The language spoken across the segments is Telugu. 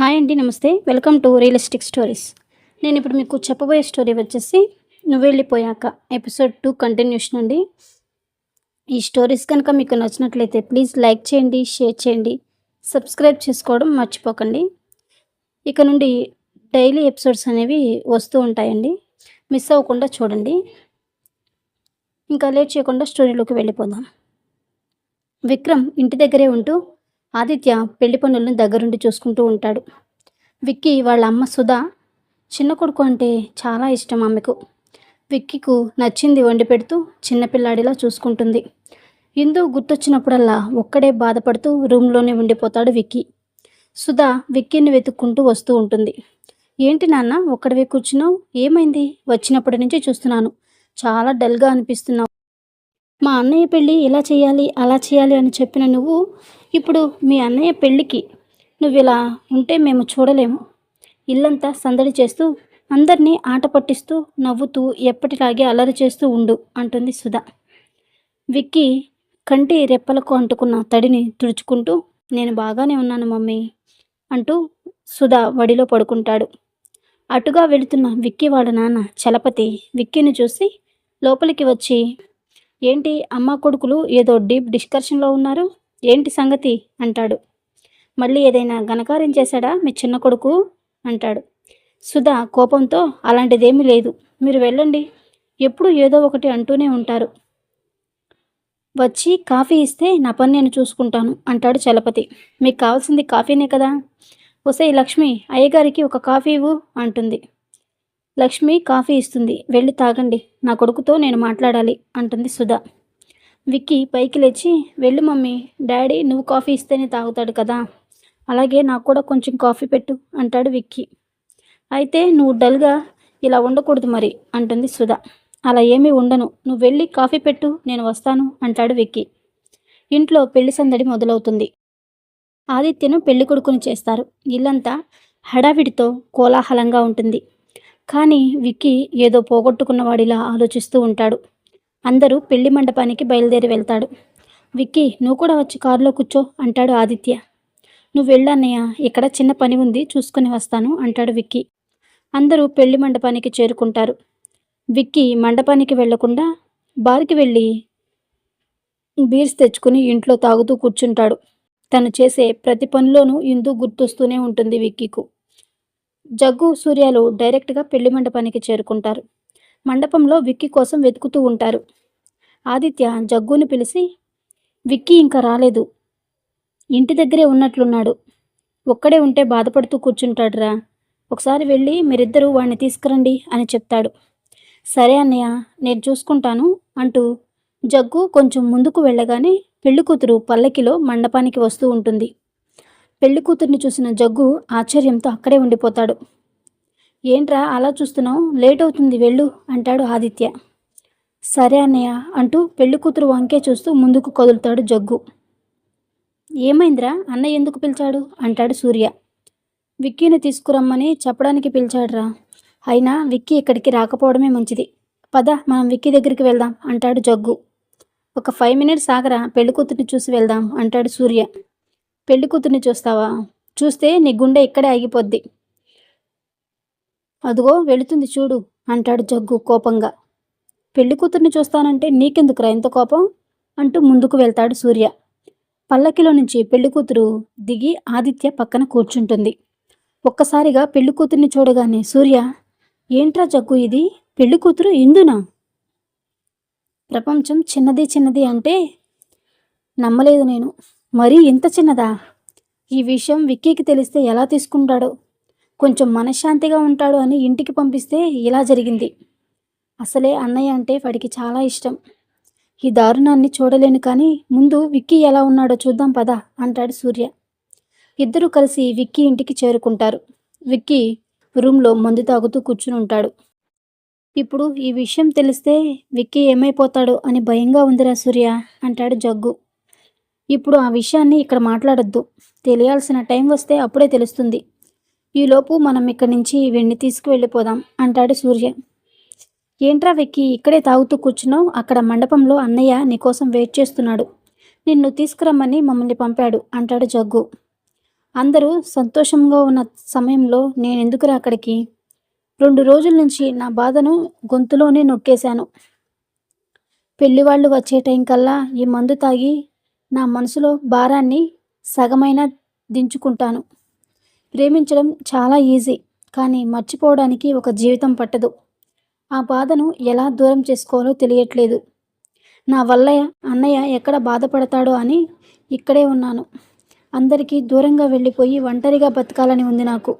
హాయ్ అండి నమస్తే. Welcome to realistic stories. నేను ఇప్పుడు మీకు చెప్పబోయే స్టోరీ వచ్చేసి నువ్వు వెళ్ళిపోయాక ఎపిసోడ్ టూ కంటిన్యూషన్ అండి. ఈ స్టోరీస్ కనుక మీకు నచ్చినట్లయితే ప్లీజ్ లైక్ చేయండి షేర్ చేయండి సబ్స్క్రైబ్ చేసుకోవడం మర్చిపోకండి. ఇక నుండి డైలీ ఎపిసోడ్స్ అనేవి వస్తూ ఉంటాయండి. మిస్ అవ్వకుండా చూడండి. ఇంకా లేట్ చేయకుండా స్టోరీలోకి వెళ్ళిపోదాం. విక్రమ్ ఇంటి దగ్గరే ఉంటూ ఆదిత్య పెళ్ళి పనులను దగ్గరుండి చూసుకుంటూ ఉంటాడు. విక్కీ వాళ్ళ అమ్మ సుధా చిన్న కొడుకు అంటే చాలా ఇష్టం ఆమెకు. విక్కీకు నచ్చింది వండి పెడుతూ చిన్నపిల్లాడిలా చూసుకుంటుంది. ఇందు గుర్తొచ్చినప్పుడల్లా ఒక్కడే బాధపడుతూ రూమ్లోనే ఉండిపోతాడు విక్కీ. సుధా విక్కీని వెతుక్కుంటూ వస్తూ ఉంటుంది. ఏంటి నాన్న ఒక్కడవే కూర్చున్నావు? ఏమైంది? వచ్చినప్పటి నుంచి చూస్తున్నాను. చాలా డల్గా అనిపిస్తున్నావు. మా అన్నయ్య పెళ్ళి ఇలా చేయాలి అలా చేయాలి అని చెప్పిన నువ్వు ఇప్పుడు మీ అన్నయ్య పెళ్ళికి నువ్వు ఇలా ఉంటే మేము చూడలేము. ఇల్లంతా సందడి చేస్తూ అందరినీ ఆట పట్టిస్తూ నవ్వుతూ ఎప్పటిలాగే అల్లరి చేస్తూ ఉండు అంటుంది సుధా. విక్కీ కంటి రెప్పలకు అంటుకున్న తడిని తుడుచుకుంటూ నేను బాగానే ఉన్నాను మమ్మీ అంటూ సుధా వడిలో పడుకుంటాడు. అటుగా వెళుతున్న విక్కీ వాడు నాన్న చలపతి విక్కీని చూసి లోపలికి వచ్చి ఏంటి అమ్మ కొడుకులు ఏదో డీప్ డిస్కషన్లో ఉన్నారు? ఏంటి సంగతి? అంటాడు. మళ్ళీ ఏదైనా ఘనకార్యం చేశాడా మీ చిన్న కొడుకు? అంటాడు. సుధా కోపంతో అలాంటిదేమీ లేదు. మీరు వెళ్ళండి. ఎప్పుడు ఏదో ఒకటి అంటూనే ఉంటారు. వచ్చి కాఫీ ఇస్తే నా పని నేను చూసుకుంటాను అంటాడు చలపతి. మీకు కావాల్సింది కాఫీనే కదా? ఒసే లక్ష్మి అయ్యగారికి ఒక కాఫీ ఇవ్వు అంటుంది. లక్ష్మి కాఫీ ఇస్తుంది. వెళ్ళి తాగండి. నా కొడుకుతో నేను మాట్లాడాలి అంటుంది సుధా. విక్కీ పైకి లేచి వెళ్ళు మమ్మీ డాడీ నువ్వు కాఫీ ఇస్తేనే తాగుతాడు కదా. అలాగే నాకు కూడా కొంచెం కాఫీ పెట్టు అంటాడు విక్కీ. అయితే నువ్వు డల్గా ఇలా ఉండకూడదు మరి అంటుంది సుధా. అలా ఏమీ ఉండను. నువ్వు వెళ్ళి కాఫీ పెట్టు నేను వస్తాను అంటాడు విక్కీ. ఇంట్లో పెళ్ళి సందడి మొదలవుతుంది. ఆదిత్యను పెళ్ళి కొడుకుని చేస్తారు. ఇల్లంతా హడావిడితో కోలాహలంగా ఉంటుంది. కానీ విక్కీ ఏదో పోగొట్టుకున్నవాడిలా ఆలోచిస్తూ ఉంటాడు. అందరూ పెళ్ళి మండపానికి బయలుదేరి వెళ్తాడు. విక్కీ నువ్వు కూడా వచ్చి కారులో కూర్చో అంటాడు ఆదిత్య. నువ్వు వెళ్ళన్నయ్య ఇక్కడ చిన్న పని ఉంది చూసుకుని వస్తాను అంటాడు విక్కీ. అందరూ పెళ్ళి మండపానికి చేరుకుంటారు. విక్కీ మండపానికి వెళ్ళకుండా బార్కి వెళ్ళి బీర్స్ తెచ్చుకుని ఇంట్లో తాగుతూ కూర్చుంటాడు. తను చేసే ప్రతి పనిలోనూ ఇందు గుర్తొస్తూనే ఉంటుంది విక్కీకు. జగ్గు సూర్యాలు డైరెక్ట్గా పెళ్ళి మండపానికి చేరుకుంటారు. మండపంలో విక్కీ కోసం వెతుకుతూ ఉంటారు. ఆదిత్య జగ్గుని పిలిచి విక్కీ ఇంకా రాలేదు. ఇంటి దగ్గరే ఉన్నట్లున్నాడు. ఒక్కడే ఉంటే బాధపడుతూ కూర్చుంటాడురా. ఒకసారి వెళ్ళి మీరిద్దరూ వాడిని తీసుకురండి అని చెప్తాడు. సరే అన్నయ్య నేను చూసుకుంటాను అంటూ జగ్గు కొంచెం ముందుకు వెళ్ళగానే పెళ్ళికూతురు పల్లకిలో మండపానికి వస్తూ ఉంటుంది. పెళ్ళికూతురిని చూసిన జగ్గు ఆశ్చర్యంతో అక్కడే ఉండిపోతాడు. ఏంట్రా అలా చూస్తున్నావు? లేట్ అవుతుంది వెళ్ళు అంటాడు ఆదిత్య. సరే అన్నయ్య అంటూ పెళ్ళి కూతురు వంకే చూస్తూ ముందుకు కదులుతాడు జగ్గు. ఏమైందిరా? అన్నయ్య ఎందుకు పిలిచాడు? అంటాడు సూర్య. విక్కీని తీసుకురమ్మని చెప్పడానికి పిలిచాడురా. అయినా విక్కీ ఇక్కడికి రాకపోవడమే మంచిది. పద మనం విక్కీ దగ్గరికి వెళ్దాం అంటాడు జగ్గు. ఒక ఫైవ్ మినిట్స్ ఆగరా పెళ్ళి కూతుర్ని చూసి వెళ్దాం అంటాడు సూర్య. పెళ్ళి కూతుర్ని చూస్తావా? చూస్తే నీ గుండె ఇక్కడే ఆగిపోద్ది. అదిగో వెళుతుంది చూడు అంటాడు జగ్గు కోపంగా. పెళ్ళి కూతుర్ని చూస్తానంటే నీకెందుకురా ఎంత కోపం? అంటూ ముందుకు వెళ్తాడు సూర్య. పల్లకిలో నుంచి పెళ్ళి కూతురు దిగి ఆదిత్య పక్కన కూర్చుంటుంది. ఒక్కసారిగా పెళ్ళి కూతుర్ని చూడగానే సూర్య ఏంట్రా జగ్గు ఇది? పెళ్ళి కూతురు ఇందునా? ప్రపంచం చిన్నది చిన్నది అంటే నమ్మలేదు నేను. మరీ ఇంత చిన్నదా? ఈ విషయం విక్కీకి తెలిస్తే ఎలా తీసుకుంటాడో? కొంచెం మనశ్శాంతిగా ఉంటాడు అని ఇంటికి పంపిస్తే ఇలా జరిగింది. అసలే అన్నయ్య అంటే వాడికి చాలా ఇష్టం. ఈ దారుణాన్ని చూడలేను కానీ ముందు విక్కీ ఎలా ఉన్నాడో చూద్దాం పదా అంటాడు సూర్య. ఇద్దరూ కలిసి విక్కీ ఇంటికి చేరుకుంటారు. విక్కీ రూమ్లో మందు తాగుతూ కూర్చుని ఉంటాడు. ఇప్పుడు ఈ విషయం తెలిస్తే విక్కీ ఏమైపోతాడో అని భయంగా ఉందిరా సూర్య అంటాడు జగ్గు. ఇప్పుడు ఆ విషయాన్ని ఇక్కడ మాట్లాడొద్దు. తెలియాల్సిన టైం వస్తే అప్పుడే తెలుస్తుంది. ఈలోపు మనం ఇక్కడి నుంచి వెండి తీసుకువెళ్ళిపోదాం అంటాడు సూర్య. ఏంట్రా వెక్కి ఇక్కడే తాగుతూ కూర్చున్నావు? అక్కడ మండపంలో అన్నయ్య నీకోసం వెయిట్ చేస్తున్నాడు. నిన్ను తీసుకురమ్మని మమ్మల్ని పంపాడు అంటాడు జగ్గు. అందరూ సంతోషంగా ఉన్న సమయంలో నేను ఎందుకురా అక్కడికి? రెండు రోజుల నుంచి నా బాధను గొంతులోనే నొక్కేశాను. పెళ్ళివాళ్ళు వచ్చే టైం కల్లా ఈ మందు తాగి నా మనసులో భారాన్ని సగమైన దించుకుంటాను. ప్రేమించడం చాలా ఈజీ కానీ మర్చిపోవడానికి ఒక జీవితం పట్టదు. ఆ బాధను ఎలా దూరం చేసుకోవాలో తెలియట్లేదు. నా వల్ల అన్నయ్య ఎక్కడ బాధపడతాడో అని ఇక్కడే ఉన్నాను. అందరికీ దూరంగా వెళ్ళిపోయి ఒంటరిగా బతకాలని ఉంది నాకు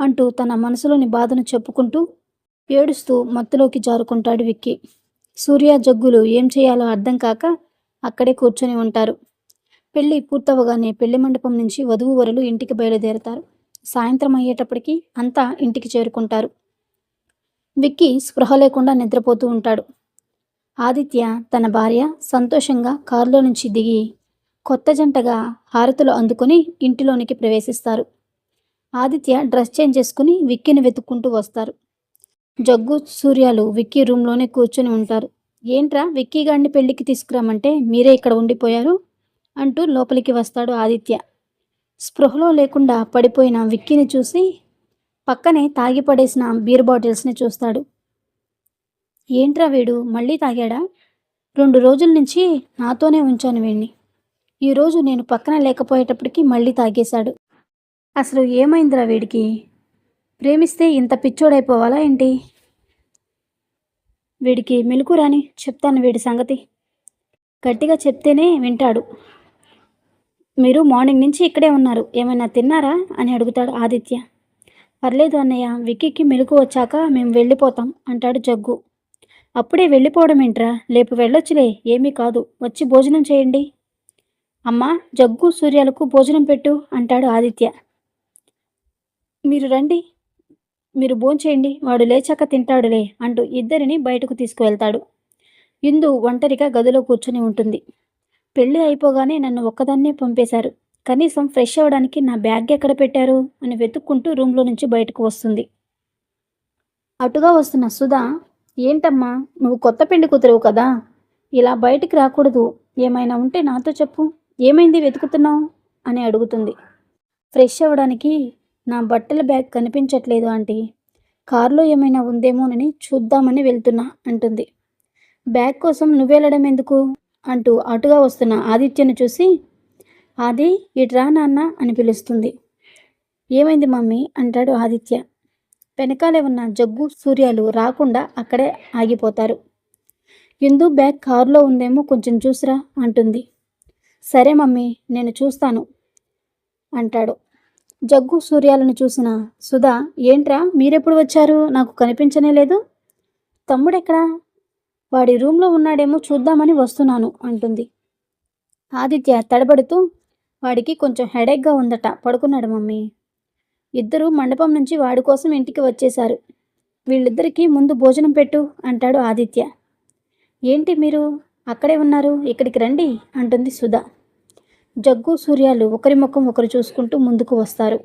అంటూ తన మనసులోని బాధను చెప్పుకుంటూ ఏడుస్తూ మత్తులోకి జారుకుంటాడు విక్కీ. సూర్య జగ్గులు ఏం చేయాలో అర్థం కాక అక్కడే కూర్చొని ఉంటారు. పెళ్ళి పూర్తవగానే పెళ్ళి మండపం నుంచి వధువు వరులు ఇంటికి బయలుదేరతారు. సాయంత్రం అయ్యేటప్పటికి అంతా ఇంటికి చేరుకుంటారు. విక్కీ స్పృహ లేకుండా నిద్రపోతూ ఉంటాడు. ఆదిత్య తన భార్య సంతోషంగా కారులో నుంచి దిగి కొత్త జంటగా హారతులు అందుకుని ఇంటిలోనికి ప్రవేశిస్తారు. ఆదిత్య డ్రెస్ చేంజ్ చేసుకుని విక్కీని వెతుక్కుంటూ వస్తారు. జగ్గు సూర్యాలు విక్కీ రూమ్లోనే కూర్చొని ఉంటారు. ఏంట్రా విక్కీ గారిని పెళ్ళికి తీసుకురామంటే మీరే ఇక్కడ ఉండిపోయారు? అంటూ లోపలికి వస్తాడు ఆదిత్య. స్పృహలో లేకుండా పడిపోయిన విక్కీని చూసి పక్కనే తాగిపడేసిన బీర్ బాటిల్స్ని చూస్తాడు. ఏంట్రా వీడు? మళ్ళీ తాగాడా? రెండు రోజుల నుంచి నాతోనే ఉంచాను వీణ్ణి. ఈరోజు నేను పక్కన లేకపోయేటప్పటికి మళ్ళీ తాగేశాడు. అసలు ఏమైందిరా వీడికి? ప్రేమిస్తే ఇంత పిచ్చోడైపోవాలా ఏంటి? వీడికి మెలకు రాని చెప్తాను వీడి సంగతి. గట్టిగా చెప్తేనే వింటాడు. మీరు మార్నింగ్ నుంచి ఇక్కడే ఉన్నారు. ఏమైనా తిన్నారా? అని అడుగుతాడు ఆదిత్య. పర్లేదు అన్నయ్య విక్కీకి మెలకు వచ్చాక మేము వెళ్ళిపోతాం అంటాడు జగ్గు. అప్పుడే వెళ్ళిపోవడం ఏంట్రా? లేపు వెళ్ళొచ్చులే ఏమీ కాదు వచ్చి భోజనం చేయండి. అమ్మా జగ్గు సూర్యాలకు భోజనం పెట్టు అంటాడు ఆదిత్య. మీరు రండి మీరు భోంచేయండి వాడు లేచాక తింటాడులే అంటూ ఇద్దరిని బయటకు తీసుకువెళ్తాడు. ఇందు ఒంటరిగా గదిలో కూర్చొని ఉంటుంది. పెళ్ళి అయిపోగానే నన్ను ఒక్కదాన్నే పంపేశారు. కనీసం ఫ్రెష్ అవ్వడానికి నా బ్యాగ్ ఎక్కడ పెట్టారు? అని వెతుక్కుంటూ రూమ్లో నుంచి బయటకు వస్తుంది. అటుగా వస్తున్న సుధా ఏంటమ్మా నువ్వు కొత్త పెళ్ళి కూతురువు కదా? ఇలా బయటికి రాకూడదు. ఏమైనా ఉంటే నాతో చెప్పు. ఏమైంది వెతుకుతున్నావు? అని అడుగుతుంది. ఫ్రెష్ అవ్వడానికి నా బట్టల బ్యాగ్ కనిపించట్లేదు ఆంటీ. కారులో ఏమైనా ఉందేమోనని చూద్దామని వెళ్తున్నా అంటుంది. బ్యాగ్ కోసం నువ్వెళ్ళడం ఎందుకు అంటూ అటుగా వస్తున్న ఆదిత్యను చూసి ఆది ఇట్రా నాన్న అని పిలుస్తుంది. ఏమైంది మమ్మీ? అంటాడు ఆదిత్య. వెనకాలే ఉన్న జగ్గు సూర్యాలు రాకుండా అక్కడే ఆగిపోతారు. ఇందు బ్యాగ్ కారులో ఉందేమో కొంచెం చూసిరా అంటుంది. సరే మమ్మీ నేను చూస్తాను అంటాడు. జగ్గు సూర్యాలను చూసిన సుధా ఏంట్రా మీరెప్పుడు వచ్చారు? నాకు కనిపించనే లేదు. తమ్ముడెక్కడా? వాడి రూమ్లో ఉన్నాడేమో చూద్దామని వస్తున్నాను అంటుంది. ఆదిత్య తడబడుతూ వాడికి కొంచెం హెడేక్గా ఉందట. పడుకున్నాడు మమ్మీ. ఇద్దరు మండపం నుంచి వాడి కోసం ఇంటికి వచ్చేశారు. వీళ్ళిద్దరికీ ముందు భోజనం పెట్టు అంటాడు ఆదిత్య. ఏంటి మీరు? అక్కడే ఉన్నారు. ఇక్కడికి రండి అంటుంది సుధా. జగ్గు సూర్యాలు ఒకరి ముఖం ఒకరు చూసుకుంటూ ముందుకు వస్తారు.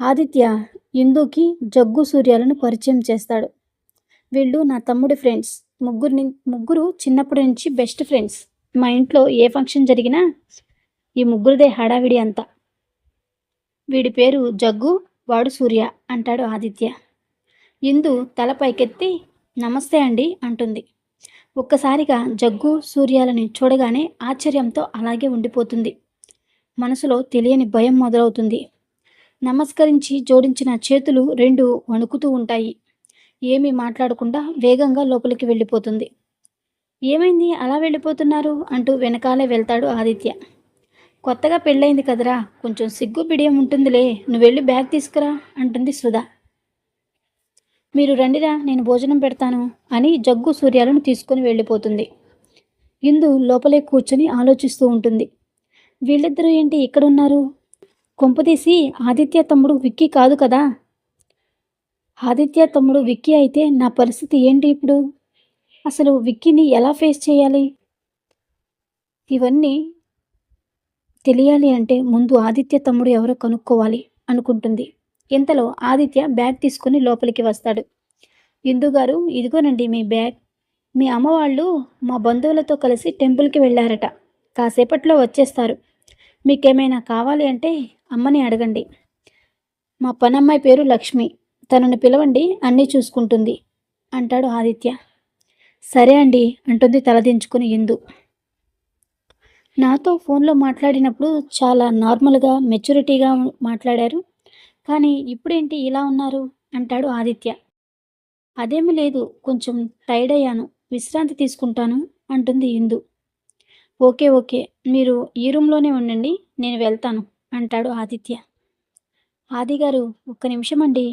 ఆదిత్య ఇందుకి జగ్గు సూర్యాలను పరిచయం చేస్తాడు. వీళ్ళు నా తమ్ముడి ఫ్రెండ్స్. ముగ్గురిని ముగ్గురు చిన్నప్పటి నుంచి బెస్ట్ ఫ్రెండ్స్. మా ఇంట్లో ఏ ఫంక్షన్ జరిగినా ఈ ముగ్గురిదే హడావిడి అంతా. వీడి పేరు జగ్గు వాడు సూర్య అంటాడు ఆదిత్య. ఇందు తల పైకెత్తి నమస్తే అండి అంటుంది. ఒక్కసారిగా జగ్గు సూర్యాలని చూడగానే ఆశ్చర్యంతో అలాగే ఉండిపోతుంది. మనసులో తెలియని భయం మొదలవుతుంది. నమస్కరించి జోడించిన చేతులు రెండు వణుకుతూ ఉంటాయి. ఏమీ మాట్లాడకుండా వేగంగా లోపలికి వెళ్ళిపోతుంది. ఏమైంది? అలా వెళ్ళిపోతున్నారు? అంటూ వెనకాలే వెళ్తాడు ఆదిత్య. కొత్తగా పెళ్ళైంది కదరా. కొంచెం సిగ్గు బిడియం ఉంటుందిలే. నువ్వు వెళ్ళి బ్యాగ్ తీసుకురా అంటుంది సుధా. మీరు రండిరా నేను భోజనం పెడతాను అని జగ్గు సూర్యాలను తీసుకొని వెళ్ళిపోతుంది. ఇందు లోపలే కూర్చొని ఆలోచిస్తూ ఉంటుంది. వీళ్ళిద్దరూ ఏంటి ఇక్కడున్నారు? కొంపదీసి ఆదిత్య తమ్ముడు విక్కీ కాదు కదా? ఆదిత్య తమ్ముడు విక్కీ అయితే నా పరిస్థితి ఏంటి ఇప్పుడు? అసలు విక్కీని ఎలా ఫేస్ చేయాలి? ఇవన్నీ తెలియాలి అంటే ముందు ఆదిత్య తమ్ముడు ఎవరో కనుక్కోవాలి అనుకుంటుంది. ఇంతలో ఆదిత్య బ్యాగ్ తీసుకుని లోపలికి వస్తాడు. ఇందు గారు ఇదిగోనండి మీ బ్యాగ్. మీ అమ్మవాళ్ళు మా బంధువులతో కలిసి టెంపుల్కి వెళ్ళారట. కాసేపట్లో వచ్చేస్తారు. మీకేమైనా కావాలి అంటే అమ్మని అడగండి. మా పనమ్మాయి పేరు లక్ష్మి. తనను పిలవండి అన్నీ చూసుకుంటుంది అంటాడు ఆదిత్య. సరే అండి అంటుంది తలదించుకుని ఇందు. నాతో ఫోన్లో మాట్లాడినప్పుడు చాలా నార్మల్గా మెచ్యూరిటీగా మాట్లాడారు. కానీ ఇప్పుడేంటి ఇలా ఉన్నారు? అంటాడు ఆదిత్య. అదేమీ లేదు కొంచెం టైర్డ్ అయ్యాను. విశ్రాంతి తీసుకుంటాను అంటుంది ఇందు. Okay okay. మీరు ఈ రూమ్లోనే ఉండండి నేను వెళ్తాను అంటాడు ఆదిత్య. ఆది గారు ఒక్క నిమిషం అండి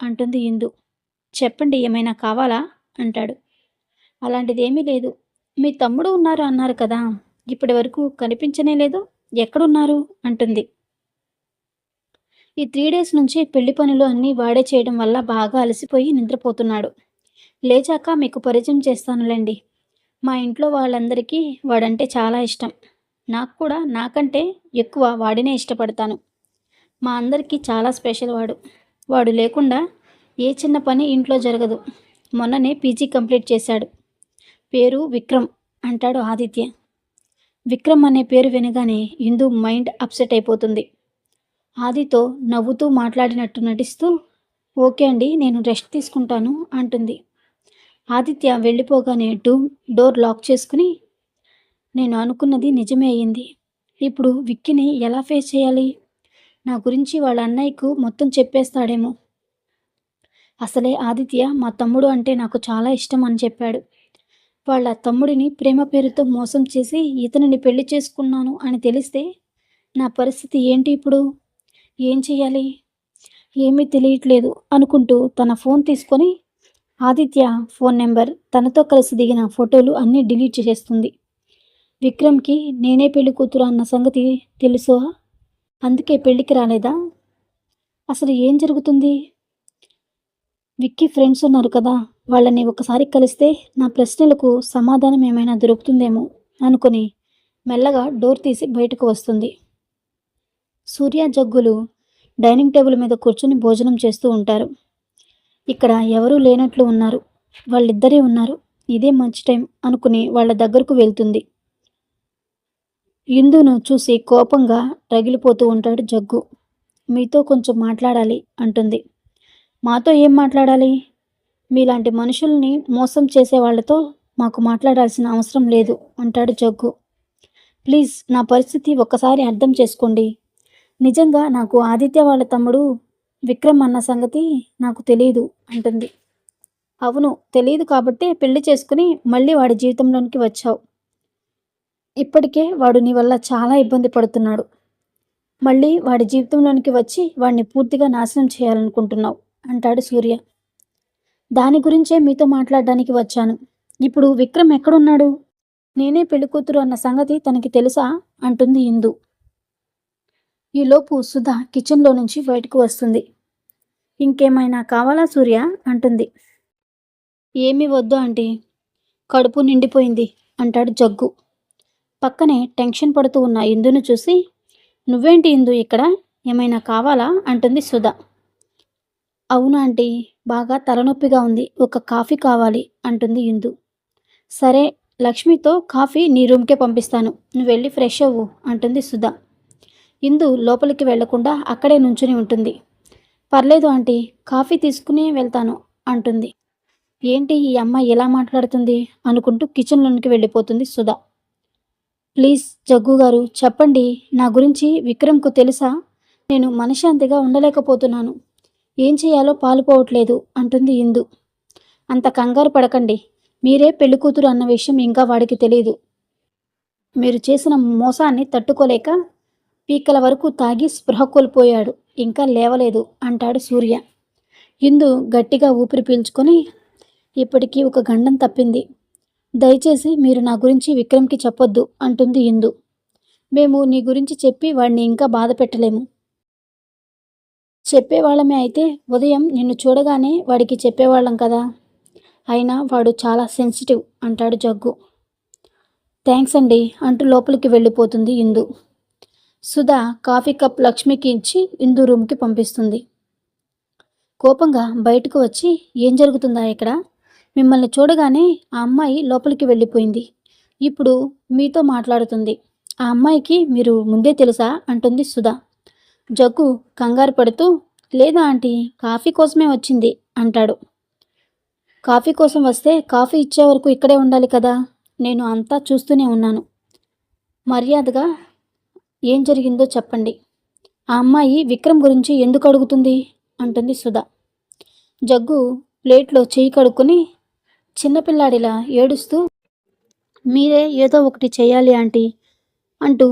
అంటుంది ఇందు. చెప్పండి ఏమైనా కావాలా? అంటాడు. అలాంటిదేమీ లేదు. మీ తమ్ముడు ఉన్నారు? అన్నారు కదా. ఇప్పటి వరకు కనిపించనే లేదు. ఎక్కడున్నారు? అంటుంది. ఈ త్రీ డేస్ నుంచి పెళ్ళి పనులు అన్నీ వాడే చేయడం వల్ల బాగా అలసిపోయి నిద్రపోతున్నాడు. లేచాక మీకు పరిచయం చేస్తానులేండి. మా ఇంట్లో వాళ్ళందరికీ వాడంటే చాలా ఇష్టం. నాకు కూడా నాకంటే ఎక్కువ వాడినే ఇష్టపడతాను. మా అందరికీ చాలా స్పెషల్ వాడు. వాడు లేకుండా ఏ చిన్న పని ఇంట్లో జరగదు. మొన్ననే పీజీ కంప్లీట్ చేశాడు. పేరు విక్రమ్ అంటాడు ఆదిత్య. విక్రమ్ అనే పేరు వినగానే ఇందు మైండ్ అప్సెట్ అయిపోతుంది. ఆదితో నవ్వుతూ మాట్లాడినట్టు నటిస్తూ ఓకే అండి నేను రెస్ట్ తీసుకుంటాను అంటుంది. ఆదిత్య వెళ్ళిపోగానే డూ డోర్ లాక్ చేసుకుని నేను అనుకున్నది నిజమే అయ్యింది. ఇప్పుడు విక్కిని ఎలా ఫేస్ చేయాలి? నా గురించి వాళ్ళ అన్నయ్యకు మొత్తం చెప్పేస్తాడేమో. అసలే ఆదిత్య మా తమ్ముడు అంటే నాకు చాలా ఇష్టం అని చెప్పాడు. వాళ్ళ తమ్ముడిని ప్రేమ పేరుతో మోసం చేసి ఇతనిని పెళ్ళి చేసుకున్నాను అని తెలిస్తే నా పరిస్థితి ఏంటి ఇప్పుడు? ఏం చేయాలి ఏమీ తెలియట్లేదు అనుకుంటూ తన ఫోన్ తీసుకొని ఆదిత్య ఫోన్ నెంబర్ తనతో కలిసి దిగిన ఫోటోలు అన్నీ డిలీట్ చేసేస్తుంది. విక్రమ్కి నేనే పెళ్ళి కూతురు అన్న సంగతి తెలుసా? అందుకే పెళ్ళికి రాలేదా? అసలు ఏం జరుగుతుంది? విక్కీ ఫ్రెండ్స్ ఉన్నారు కదా వాళ్ళని ఒకసారి కలిస్తే నా ప్రశ్నలకు సమాధానం ఏమైనా దొరుకుతుందేమో అనుకుని మెల్లగా డోర్ తీసి బయటకు వస్తుంది. సూర్య జగ్గులు డైనింగ్ టేబుల్ మీద కూర్చుని భోజనం చేస్తూ ఉంటారు. ఇక్కడ ఎవరూ లేనట్లు ఉన్నారు. వాళ్ళిద్దరే ఉన్నారు. ఇదే మంచి టైం అనుకుని వాళ్ళ దగ్గరకు వెళ్తుంది. ఇందును చూసి కోపంగా రగిలిపోతూ ఉంటాడు జగ్గు. మీతో కొంచెం మాట్లాడాలి అంటుంది. మాతో ఏం మాట్లాడాలి? మీలాంటి మనుషుల్ని మోసం చేసే వాళ్ళతో మాకు మాట్లాడాల్సిన అవసరం లేదు అంటాడు జగ్గు. ప్లీజ్ నా పరిస్థితి ఒక్కసారి అర్థం చేసుకోండి. నిజంగా నాకు ఆదిత్య వాళ్ళ తమ్ముడు విక్రమ్ అన్న సంగతి నాకు తెలియదు అంటుంది. అవును తెలియదు కాబట్టి పెళ్ళి చేసుకుని మళ్ళీ వాడి జీవితంలోనికి వచ్చావు. ఇప్పటికే వాడు నీ వల్ల చాలా ఇబ్బంది పడుతున్నాడు. మళ్ళీ వాడి జీవితంలోనికి వచ్చి వాడిని పూర్తిగా నాశనం చేయాలనుకుంటున్నావు అంటాడు సూర్య. దాని గురించే మీతో మాట్లాడడానికి వచ్చాను. ఇప్పుడు విక్రమ్ ఎక్కడున్నాడు? నేనే పెళ్ళికూతురు అన్న సంగతి తనకి తెలుసా? అంటుంది ఇందు. ఈలోపు సుధ కిచెన్లో నుంచి బయటకు వస్తుంది. ఇంకేమైనా కావాలా సూర్య? అంటుంది. ఏమీ వద్దు ఆంటీ. కడుపు నిండిపోయింది అంటాడు జగ్గు. పక్కనే టెన్షన్ పడుతూ ఉన్న ఇందును చూసి నువ్వేంటి ఇందు ఇక్కడ? ఏమైనా కావాలా? అంటుంది సుధ. అవునా ఆంటీ. బాగా తలనొప్పిగా ఉంది. ఒక కాఫీ కావాలి అంటుంది ఇందు. సరే లక్ష్మితో కాఫీ నీ రూమ్కే పంపిస్తాను. నువ్వు వెళ్ళి ఫ్రెష్ అవ్వు అంటుంది సుధా. ఇందు లోపలికి వెళ్ళకుండా అక్కడే నుంచుని ఉంటుంది. పర్లేదు ఆంటీ కాఫీ తీసుకుని వెళ్తాను అంటుంది. ఏంటి ఈ అమ్మాయి ఎలా మాట్లాడుతుంది అనుకుంటూ కిచెన్లోనికి వెళ్ళిపోతుంది సుధా. ప్లీజ్ జగ్గు గారు చెప్పండి నా గురించి విక్రమ్కు తెలుసా? నేను మనశ్శాంతిగా ఉండలేకపోతున్నాను. ఏం చేయాలో పాలుపోవట్లేదు అంటుంది ఇందు. అంత కంగారు పడకండి. మీరే పెళ్ళి కూతురు అన్న విషయం ఇంకా వాడికి తెలియదు మీరు చేసిన మోసాన్ని తట్టుకోలేక పీకల వరకు తాగి స్పృహ కోల్పోయాడు. ఇంకా లేవలేదు అంటాడు సూర్య. ఇందు గట్టిగా ఊపిరి పీల్చుకొని ఇప్పటికీ ఒక గండం తప్పింది. దయచేసి మీరు నా గురించి విక్రమ్కి చెప్పొద్దు అంటుంది ఇందు. మేము నీ గురించి చెప్పి వాడిని ఇంకా బాధ పెట్టలేము. చెప్పేవాళ్ళమే అయితే ఉదయం నిన్ను చూడగానే వాడికి చెప్పేవాళ్ళం కదా. అయినా వాడు చాలా సెన్సిటివ్ అంటాడు జగ్గు. థ్యాంక్స్ అండి అంటూ లోపలికి వెళ్ళిపోతుంది ఇందు. సుధా కాఫీ కప్ లక్ష్మికి ఇచ్చి ఇందు రూమ్కి పంపిస్తుంది. కోపంగా బయటకు వచ్చి ఏం జరుగుతుందా ఇక్కడ? మిమ్మల్ని చూడగానే ఆ అమ్మాయి లోపలికి వెళ్ళిపోయింది. ఇప్పుడు మీతో మాట్లాడుతుంది. ఆ అమ్మాయికి మీరు ముందే తెలుసా? అంటుంది సుధా. జగ్గు కంగారు పడుతూ లేదా ఆంటీ కాఫీ కోసమే వచ్చింది అంటాడు. కాఫీ కోసం వస్తే కాఫీ ఇచ్చే వరకు ఇక్కడే ఉండాలి కదా నేను అంతా చూస్తూనే ఉన్నాను. మర్యాదగా ఏం జరిగిందో చెప్పండి. ఆ అమ్మాయి విక్రమ్ గురించి ఎందుకు అడుగుతుంది? అంటుంది సుధా. జగ్గు ప్లేట్లో చేయి కడుక్కొని చిన్నపిల్లాడిలా ఏడుస్తూ మీరే ఏదో ఒకటి చేయాలి ఆంటీ అంటూ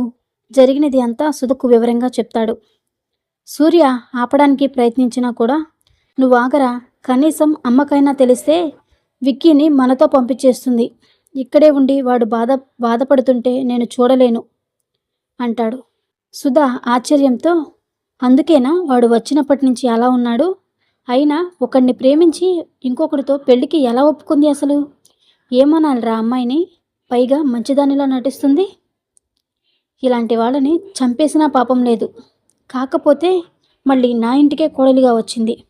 జరిగినది అంతా సుధకు వివరంగా చెప్తాడు. సూర్య ఆపడానికి ప్రయత్నించినా కూడా నువ్వు ఆగరా. కనీసం అమ్మకైనా తెలిస్తే విక్కీని మనతో పంపించేస్తుంది. ఇక్కడే ఉండి వాడు బాధ బాధపడుతుంటే నేను చూడలేను అంటాడు. సుధా ఆశ్చర్యంతో అందుకేనా వాడు వచ్చినప్పటి నుంచి అలా ఉన్నాడు? అయినా ఒకడిని ప్రేమించి ఇంకొకడితో పెళ్ళికి ఎలా ఒప్పుకుంది అసలు? ఏమనాలిరా అమ్మాయిని? పైగా మంచిదానిలా నటిస్తుంది? ఇలాంటి వాళ్ళని చంపేసినా పాపం లేదు. కాకపోతే మళ్ళీ నా ఇంటికే కోడలిగా వచ్చింది.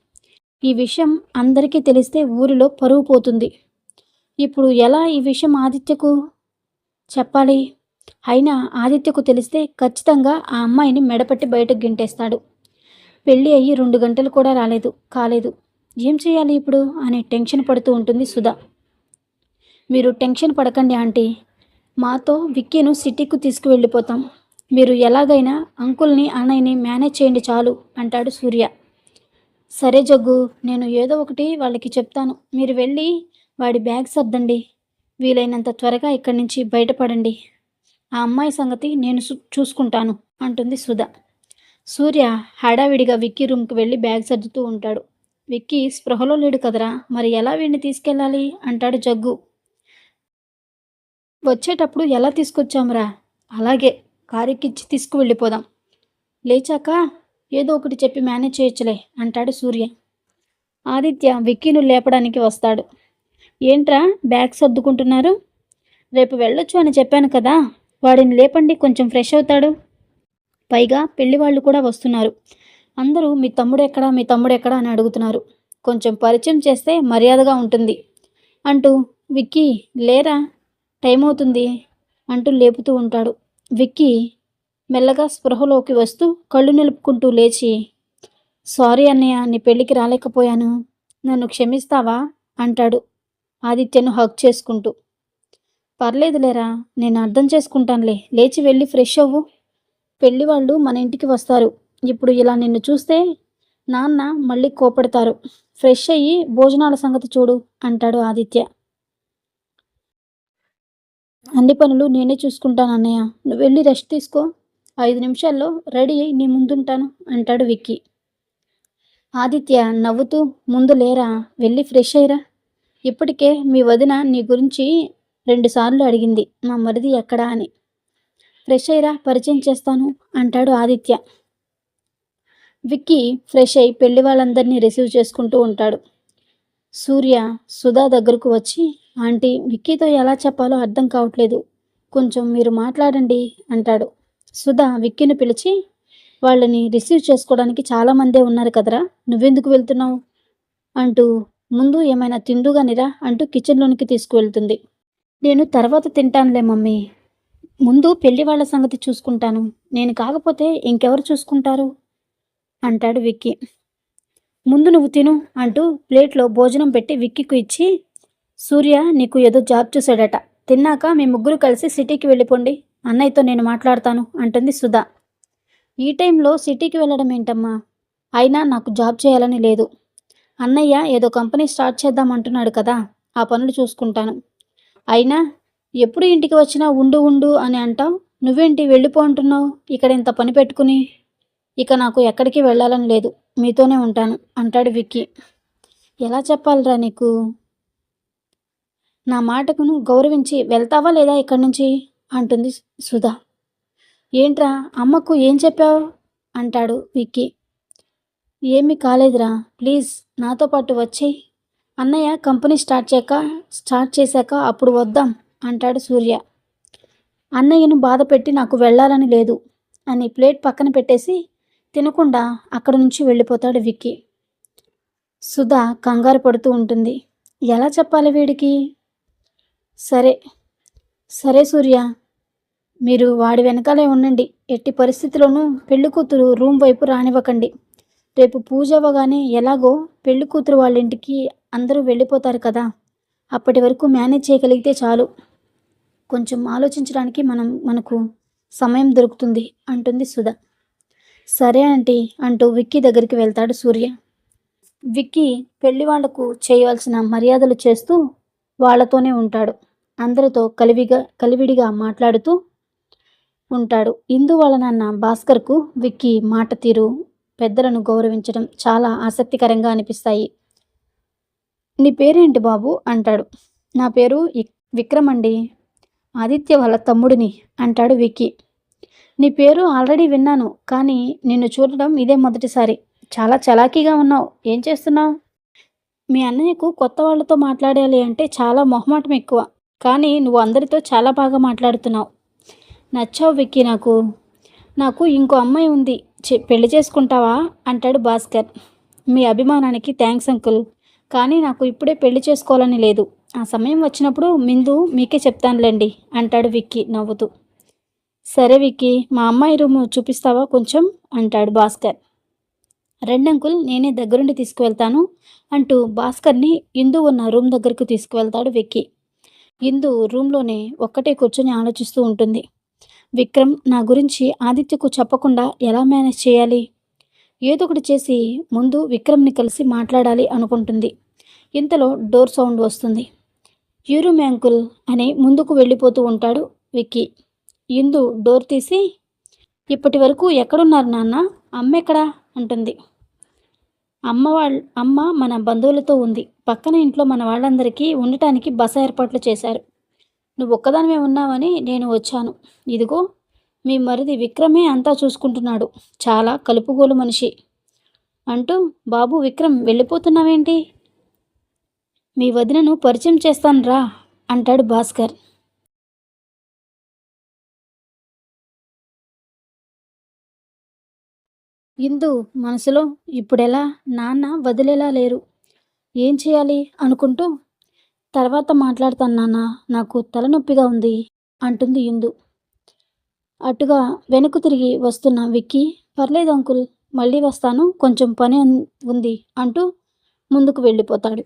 ఈ విషయం అందరికీ తెలిస్తే ఊరిలో పరువు పోతుంది. ఇప్పుడు ఎలా ఈ విషయం ఆదిత్యకు చెప్పాలి? అయినా ఆదిత్యకు తెలిస్తే ఖచ్చితంగా ఆ అమ్మాయిని మెడపట్టి బయటకు గింటేస్తాడు. పెళ్ళి అయ్యి రెండు గంటలు కూడా రాలేదు కాలేదు. ఏం చేయాలి ఇప్పుడు? అనే టెన్షన్ పడుతూ ఉంటుంది సుధా. మీరు టెన్షన్ పడకండి ఆంటీ. మాతో విక్కీను సిటీకు తీసుకువెళ్ళిపోతాం. మీరు ఎలాగైనా అంకుల్ని అన్నయ్యని మేనేజ్ చేయండి చాలు అంటాడు సూర్య. సరే జగ్గు నేను ఏదో ఒకటి వాళ్ళకి చెప్తాను. మీరు వెళ్ళి వాడి బ్యాగ్ సర్దండి. వీలైనంత త్వరగా ఇక్కడి నుంచి బయటపడండి. ఆ అమ్మాయి సంగతి నేను చూసుకుంటాను అంటుంది సుధా. సూర్య హడావిడిగా విక్కీ రూమ్కి వెళ్ళి బ్యాగ్ సర్దుతూ ఉంటాడు. విక్కీ స్పృహలో లేడు కదరా మరి ఎలా వీడిని తీసుకెళ్ళాలి అంటాడు జగ్గు. వచ్చేటప్పుడు ఎలా తీసుకొచ్చామురా? అలాగే. కారికిచ్చి తీసుకువెళ్ళిపోదాం. లేచాక ఏదో ఒకటి చెప్పి మేనేజ్ చేయొచ్చులే అంటాడు సూర్య. ఆదిత్య విక్కీను లేపడానికి వస్తాడు. ఏంట్రా బ్యాగ్ సర్దుకుంటున్నారు? రేపు వెళ్ళొచ్చు అని చెప్పాను కదా వాడిని లేపండి కొంచెం ఫ్రెష్ అవుతాడు. పైగా పెళ్ళి వాళ్ళు కూడా వస్తున్నారు. అందరూ మీ తమ్ముడు ఎక్కడా మీ తమ్ముడు ఎక్కడా? అని అడుగుతున్నారు. కొంచెం పరిచయం చేస్తే మర్యాదగా ఉంటుంది అంటూ విక్కీ లేరా? టైం అవుతుంది అంటూ లేపుతూ ఉంటాడు. విక్కీ మెల్లగా స్పృహలోకి వస్తూ కళ్ళు నిలుపుకుంటూ లేచి సారీ అన్నయ్య నీ పెళ్ళికి రాలేకపోయాను. నన్ను క్షమిస్తావా? అంటాడు ఆదిత్యను హక్ చేసుకుంటూ. పర్లేదులేరా నేను అర్థం చేసుకుంటానులే. లేచి వెళ్ళి ఫ్రెష్ అవ్వు. పెళ్ళి వాళ్ళు మన ఇంటికి వస్తారు. ఇప్పుడు ఇలా నిన్ను చూస్తే నాన్న మళ్ళీ కోపడతారు. ఫ్రెష్ అయ్యి భోజనాల సంగతి చూడు అంటాడు ఆదిత్య. అన్ని పనులు నేనే చూసుకుంటాను అన్నయ్య. నువ్వు వెళ్ళి రెస్ట్ తీసుకో. ఐదు నిమిషాల్లో రెడీ అయ్యి నీ ముందుంటాను అంటాడు విక్కీ. ఆదిత్య నవ్వుతూ ముందు లేరా? వెళ్ళి ఫ్రెష్ అయ్యరా. ఇప్పటికే మీ వదిన నీ గురించి రెండుసార్లు అడిగింది మా మరిది ఎక్కడా అని. ఫ్రెష్ అయ్యరా పరిచయం చేస్తాను అంటాడు ఆదిత్య. విక్కీ ఫ్రెష్ అయి పెళ్ళి వాళ్ళందరినీ రిసీవ్ చేసుకుంటూ ఉంటాడు. సూర్య సుధా దగ్గరకు వచ్చి ఆంటీ విక్కీతో ఎలా చెప్పాలో అర్థం కావట్లేదు. కొంచెం మీరు మాట్లాడండి అంటాడు. సుధా విక్కీని పిలిచి వాళ్ళని రిసీవ్ చేసుకోవడానికి చాలామందే ఉన్నారు కదరా నువ్వెందుకు వెళ్తున్నావు? అంటూ ముందు ఏమైనా తిండుగానిరా అంటూ కిచెన్లోనికి తీసుకువెళ్తుంది. నేను తర్వాత తింటానులే మమ్మీ. ముందు పెళ్ళి వాళ్ళ సంగతి చూసుకుంటాను. నేను కాకపోతే ఇంకెవరు చూసుకుంటారు? అంటాడు విక్కీ. ముందు నువ్వు తిను అంటూ ప్లేట్లో భోజనం పెట్టి విక్కీకు ఇచ్చి సూర్య నీకు ఏదో జాబ్ చూశాడట. తిన్నాక మీ ముగ్గురు కలిసి సిటీకి వెళ్ళిపోండి. అన్నయ్యతో నేను మాట్లాడతాను అంటుంది సుధా. ఈ టైంలో సిటీకి వెళ్ళడం ఏంటమ్మా? అయినా నాకు జాబ్ చేయాలని లేదు. అన్నయ్య ఏదో కంపెనీ స్టార్ట్ చేద్దాం అంటున్నాడు కదా ఆ పనులు చూసుకుంటాను. అయినా ఎప్పుడు ఇంటికి వచ్చినా ఉండు ఉండు అని అంటావు? నువ్వేంటి వెళ్ళిపో అంటున్నావు? ఇక్కడ ఇంత పని పెట్టుకుని? ఇక నాకు ఎక్కడికి వెళ్ళాలని లేదు. మీతోనే ఉంటాను అంటాడు విక్కీ. ఎలా చెప్పాలిరా నీకు? నా మాటకును గౌరవించి వెళ్తావా లేదా ఇక్కడి నుంచి? అంటుంది సుధా. ఏంట్రా అమ్మకు ఏం చెప్పావు? అంటాడు విక్కీ. ఏమీ కాలేదురా ప్లీజ్ నాతో పాటు వచ్చి అన్నయ్య కంపెనీ స్టార్ట్ చేయక స్టార్ట్ చేశాక అప్పుడు వద్దాం అంటాడు సూర్య. అన్నయ్యను బాధ పెట్టి నాకు వెళ్ళాలని లేదు అని ప్లేట్ పక్కన పెట్టేసి తినకుండా అక్కడి నుంచి వెళ్ళిపోతాడు విక్కీ. సుధా కంగారు పడుతూ ఉంటుంది. ఎలా చెప్పాలి వీడికి? సరే సరే సూర్య. మీరు వాడి వెనకాలే ఉండండి. ఎట్టి పరిస్థితిలోనూ పెళ్ళి కూతురు రూమ్ వైపు రానివ్వకండి. రేపు పూజ అవ్వగానే ఎలాగో పెళ్ళి కూతురు వాళ్ళ ఇంటికి అందరూ వెళ్ళిపోతారు కదా. అప్పటి వరకు మేనేజ్ చేయగలిగితే చాలు. కొంచెం ఆలోచించడానికి మనం మనకు సమయం దొరుకుతుంది అంటుంది సుధ. సరే ఆంటీ అంటూ విక్కీ దగ్గరికి వెళ్తాడు సూర్య. విక్కీ పెళ్ళి వాళ్ళకు చేయవలసిన మర్యాదలు చేస్తూ వాళ్ళతోనే ఉంటాడు. అందరితో కలివిగా కలివిడిగా మాట్లాడుతూ ఉంటాడు. ఇందు వాళ్ళ నాన్న భాస్కర్కు విక్కీ మాట తీరు పెద్దలను గౌరవించడం చాలా ఆసక్తికరంగా అనిపిస్తాయి. నీ పేరేంటి బాబు? అంటాడు. నా పేరు విక్రమ్ అండి. ఆదిత్య వాళ్ళ తమ్ముడిని అంటాడు విక్కీ. నీ పేరు ఆల్రెడీ విన్నాను కానీ నిన్ను చూడడం ఇదే మొదటిసారి. చాలా చలాకీగా ఉన్నావు. ఏం చేస్తున్నావు? మీ అన్నయ్యకు కొత్త వాళ్ళతో మాట్లాడాలి అంటే చాలా మొహమాటం ఎక్కువ. కానీ నువ్వు అందరితో చాలా బాగా మాట్లాడుతున్నావు. నచ్చావు విక్కీ నాకు. నాకు ఇంకో అమ్మాయి ఉంది. చె- పెళ్ళి చేసుకుంటావా? అంటాడు భాస్కర్. మీ అభిమానానికి థ్యాంక్స్ అంకుల్. కానీ నాకు ఇప్పుడే పెళ్ళి చేసుకోవాలని లేదు. ఆ సమయం వచ్చినప్పుడు మిందు మీకే చెప్తానులేండి అంటాడు విక్కీ నవ్వుతూ. సరే విక్కీ మా అమ్మాయి రూమ్ చూపిస్తావా కొంచెం? అంటాడు భాస్కర్. రెండంకుల్ నేనే దగ్గరుండి తీసుకువెళ్తాను. అంటూ భాస్కర్ని ఇందు ఉన్న రూమ్ దగ్గరకు తీసుకువెళ్తాడు విక్కీ. ఇందు రూమ్లోనే ఒక్కటే కూర్చొని ఆలోచిస్తూ ఉంటుంది. విక్రమ్ నా గురించి ఆదిత్యకు చెప్పకుండా ఎలా మేనేజ్ చేయాలి? ఏదో ఒకటి చేసి ముందు విక్రమ్ని కలిసి మాట్లాడాలి అనుకుంటుంది. ఇంతలో డోర్ సౌండ్ వస్తుంది. యూరూమ్ యాంకుల్ అని ముందుకు వెళ్ళిపోతూ ఉంటాడు విక్కీ. ఇందు డోర్ తీసి ఇప్పటి వరకు ఎక్కడున్నారు నాన్న? అమ్మ ఎక్కడా అంటుంది. అమ్మ వాళ్ళ అమ్మ మన బంధువులతో ఉంది. పక్కన ఇంట్లో మన వాళ్ళందరికీ ఉండటానికి బస ఏర్పాట్లు చేశారు. నువ్వు ఒక్కదానివే ఉన్నావని నేను వచ్చాను. ఇదిగో మీ మరిది విక్రమే అంతా చూసుకుంటున్నాడు. చాలా కలుపుగోలు మనిషి. అంటూ బాబు విక్రమ్ వెళ్ళిపోతున్నావేంటి? మీ వదినను పరిచయం చేస్తాను రా అంటాడు భాస్కర్. ఇందు మనసులో ఇప్పుడెలా నాన్న వదిలేలా లేరు? ఏం చేయాలి అనుకుంటూ తర్వాత మాట్లాడతాను నాన్న నాకు తలనొప్పిగా ఉంది అంటుంది ఇందు. అటుగా వెనక్కు తిరిగి వస్తున్న విక్కీ పర్లేదు అంకుల్ మళ్ళీ వస్తాను కొంచెం పని ఉంది అంటూ ముందుకు వెళ్ళిపోతాడు.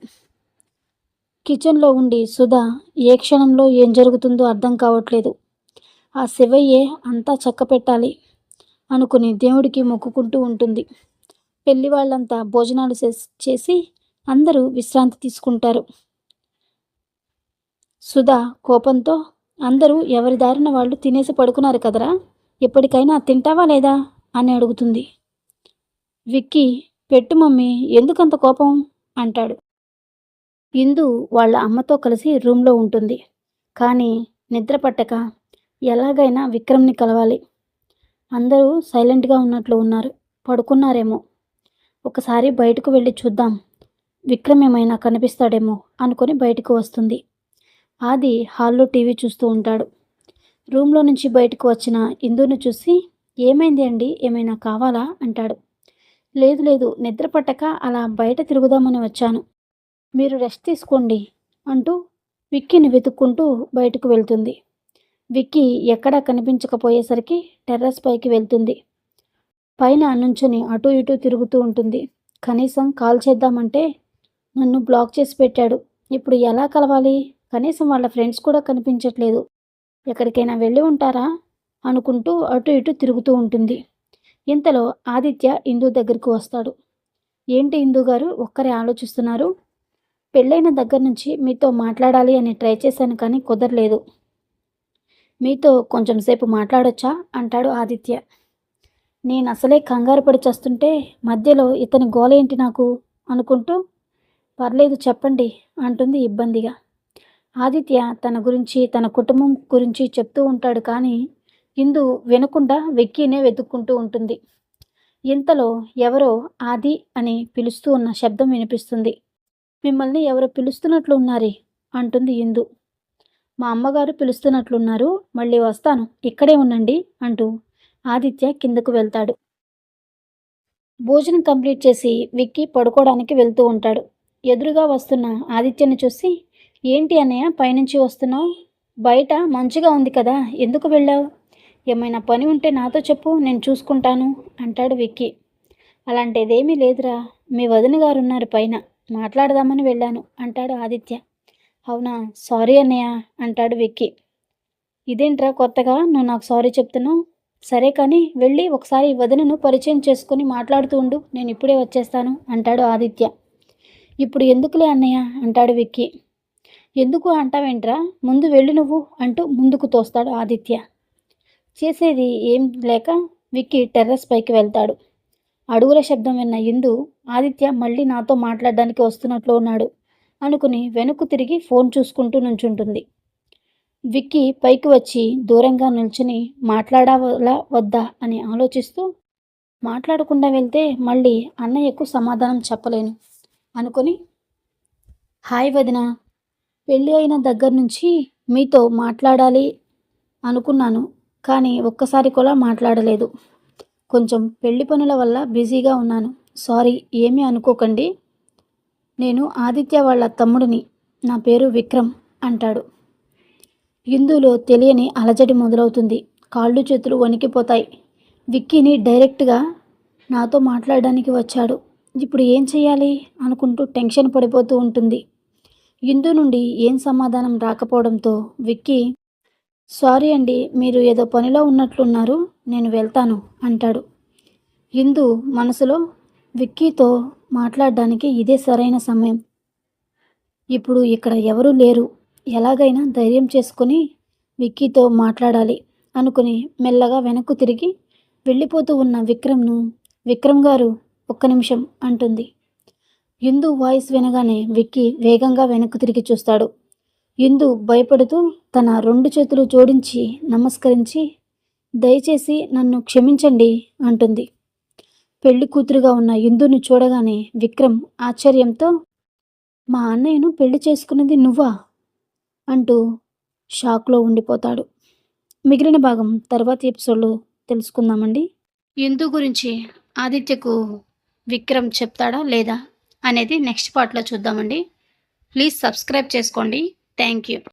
కిచెన్లో ఉండి సుధా ఏ క్షణంలో ఏం జరుగుతుందో అర్థం కావట్లేదు. ఆ శివయ్యే అంతా చక్క పెట్టాలి అనుకుని దేవుడికి మొక్కుకుంటూ ఉంటుంది. పెళ్ళి వాళ్ళంతా భోజనాలు చేసి అందరూ విశ్రాంతి తీసుకుంటారు. సుధా కోపంతో అందరూ ఎవరి దారిన వాళ్ళు తినేసి పడుకున్నారు కదరా? ఎప్పటికైనా తింటావా లేదా? అని అడుగుతుంది. విక్కీ పెట్టు మమ్మీ ఎందుకంత కోపం? అంటాడు. ఇందు వాళ్ళ అమ్మతో కలిసి రూమ్లో ఉంటుంది. కానీ నిద్ర పట్టక ఎలాగైనా విక్రమ్ని కలవాలి. అందరూ సైలెంట్గా ఉన్నట్లు ఉన్నారు. పడుకున్నారేమో. ఒకసారి బయటకు వెళ్ళి చూద్దాం. విక్రమ్ ఏమైనా కనిపిస్తాడేమో అనుకొని బయటకు వస్తుంది. ఆది హాల్లో టీవీ చూస్తూ ఉంటాడు. రూమ్లో నుంచి బయటకు వచ్చిన ఇందును చూసి ఏమైంది అండి? ఏమైనా కావాలా? అంటాడు. లేదు లేదు. నిద్ర పట్టక అలా బయట తిరుగుదామని వచ్చాను. మీరు రెస్ట్ తీసుకోండి అంటూ విక్కీని వెతుక్కుంటూ బయటకు వెళ్తుంది. విక్కీ ఎక్కడా కనిపించకపోయేసరికి టెర్రస్ పైకి వెళ్తుంది. పైన నుంచుని అటు ఇటు తిరుగుతూ ఉంటుంది. కనీసం కాల్ చేద్దామంటే నన్ను బ్లాక్ చేసి పెట్టాడు. ఇప్పుడు ఎలా కలవాలి? కనీసం వాళ్ళ ఫ్రెండ్స్ కూడా కనిపించట్లేదు. ఎక్కడికైనా వెళ్ళి ఉంటారా? అనుకుంటూ అటు ఇటు తిరుగుతూ ఉంటుంది. ఇంతలో ఆదిత్య ఇందు దగ్గరకు వస్తాడు. ఏంటి ఇందు గారు ఒక్కరే ఆలోచిస్తున్నారు? పెళ్ళైన దగ్గర నుంచి మీతో మాట్లాడాలి అని ట్రై చేశాను కానీ కుదరలేదు. మీతో కొంచెం సేపు మాట్లాడొచ్చా? అంటాడు ఆదిత్య. నేను అసలే కంగారు పడి చేస్తుంటే మధ్యలో ఇతని గోల ఏంటి నాకు? అనుకుంటూ పర్లేదు చెప్పండి అంటుంది ఇబ్బందిగా. ఆదిత్య తన గురించి తన కుటుంబం గురించి చెప్తూ ఉంటాడు కానీ ఇందు వినకుండా వెక్కినే వెతుక్కుంటూ ఉంటుంది. ఇంతలో ఎవరో ఆది అని పిలుస్తూ ఉన్న శబ్దం వినిపిస్తుంది. మిమ్మల్ని ఎవరో పిలుస్తున్నట్లు ఉన్నారే అంటుంది ఇందు. మా అమ్మగారు పిలుస్తున్నట్లున్నారు మళ్ళీ వస్తాను. ఇక్కడే ఉండండి అంటూ ఆదిత్య కిందకు వెళ్తాడు. భోజనం కంప్లీట్ చేసి విక్కీ పడుకోవడానికి వెళ్తూ ఉంటాడు. ఎదురుగా వస్తున్న ఆదిత్యని చూసి ఏంటి అన్నయ్య పైనుంచి వస్తున్నావు? బయట మంచిగా ఉంది కదా ఎందుకు వెళ్ళావు? ఏమైనా పని ఉంటే నాతో చెప్పు నేను చూసుకుంటాను అంటాడు విక్కీ. అలాంటిదేమీ లేదురా మీ వదిన గారు ఉన్నారు పైన మాట్లాడదామని వెళ్ళాను అంటాడు ఆదిత్య. అవునా? సారీ అన్నయ్య అంటాడు విక్కీ. ఇదేంట్రా కొత్తగా? నువ్వు నాకు సారీ చెప్తున్నావు? సరే కానీ వెళ్ళి ఒకసారి వదినను పరిచయం చేసుకుని మాట్లాడుతూ ఉండు నేను ఇప్పుడే వచ్చేస్తాను అంటాడు ఆదిత్య. ఇప్పుడు ఎందుకులే అన్నయ్య? అంటాడు విక్కీ. ఎందుకు అంటావేంట్రా? ముందు వెళ్ళి నువ్వు అంటూ ముందుకు తోస్తాడు ఆదిత్య. చేసేది ఏం లేక విక్కీ టెర్రస్ పైకి వెళ్తాడు. అడుగుల శబ్దం విన్న ఇందు ఆదిత్య మళ్ళీ నాతో మాట్లాడడానికి వస్తున్నట్లు ఉన్నాడు. అనుకుని వెనక్కు తిరిగి ఫోన్ చూసుకుంటూ నుంచుంటుంది. విక్కీ పైకి వచ్చి దూరంగా నిల్చుని మాట్లాడాలా వద్దా అని ఆలోచిస్తూ మాట్లాడకుండా వెళ్తే మళ్ళీ అన్నయ్యకు సమాధానం చెప్పలేను అనుకొని హాయ్ వదిన పెళ్ళి అయిన దగ్గర నుంచి మీతో మాట్లాడాలి అనుకున్నాను కానీ ఒక్కసారి కూడా మాట్లాడలేదు. కొంచెం పెళ్ళి పనుల వల్ల బిజీగా ఉన్నాను. సారీ ఏమీ అనుకోకండి. నేను ఆదిత్య వాళ్ళ తమ్ముడిని. నా పేరు విక్రమ్ అంటాడు. ఇందులో తెలియని అలజడి మొదలవుతుంది. కాళ్ళు చేతులు వణికిపోతాయి. విక్కీని డైరెక్ట్గా నాతో మాట్లాడడానికి వచ్చాడు. ఇప్పుడు ఏం చేయాలి అనుకుంటూ టెన్షన్ పడిపోతూ ఉంటుంది. ఇందు నుండి ఏం సమాధానం రాకపోవడంతో విక్కీ సారీ అండి మీరు ఏదో పనిలో ఉన్నట్లున్నారు నేను వెళ్తాను అంటాడు. ఇందు మనసులో విక్కీతో మాట్లాడడానికి ఇదే సరైన సమయం. ఇప్పుడు ఇక్కడ ఎవరూ లేరు. ఎలాగైనా ధైర్యం చేసుకొని విక్కీతో మాట్లాడాలి అనుకుని మెల్లగా వెనక్కు తిరిగి వెళ్ళిపోతూ ఉన్న విక్రమ్ను విక్రమ్ గారు ఒక్క నిమిషం అంటుంది. ఇందు వాయిస్ వినగానే విక్కీ వేగంగా వెనక్కు తిరిగి చూస్తాడు. ఇందు భయపడుతూ తన రెండు చేతులు జోడించి నమస్కరించి దయచేసి నన్ను క్షమించండి అంటుంది. పెళ్ళి కూతురుగా ఉన్న ఇందుని చూడగానే విక్రమ్ ఆశ్చర్యంతో మా అన్నయ్యను పెళ్ళి చేసుకున్నది నువ్వా? అంటూ షాక్లో ఉండిపోతాడు. మిగిలిన భాగం తర్వాతి ఎపిసోడ్లో తెలుసుకుందామండి. ఇందు గురించి ఆదిత్యకు విక్రమ్ చెప్తాడా లేదా? అనేది నెక్స్ట్ పార్ట్లో చూద్దామండి. ప్లీజ్ సబ్స్క్రైబ్ చేసుకోండి. Thank you.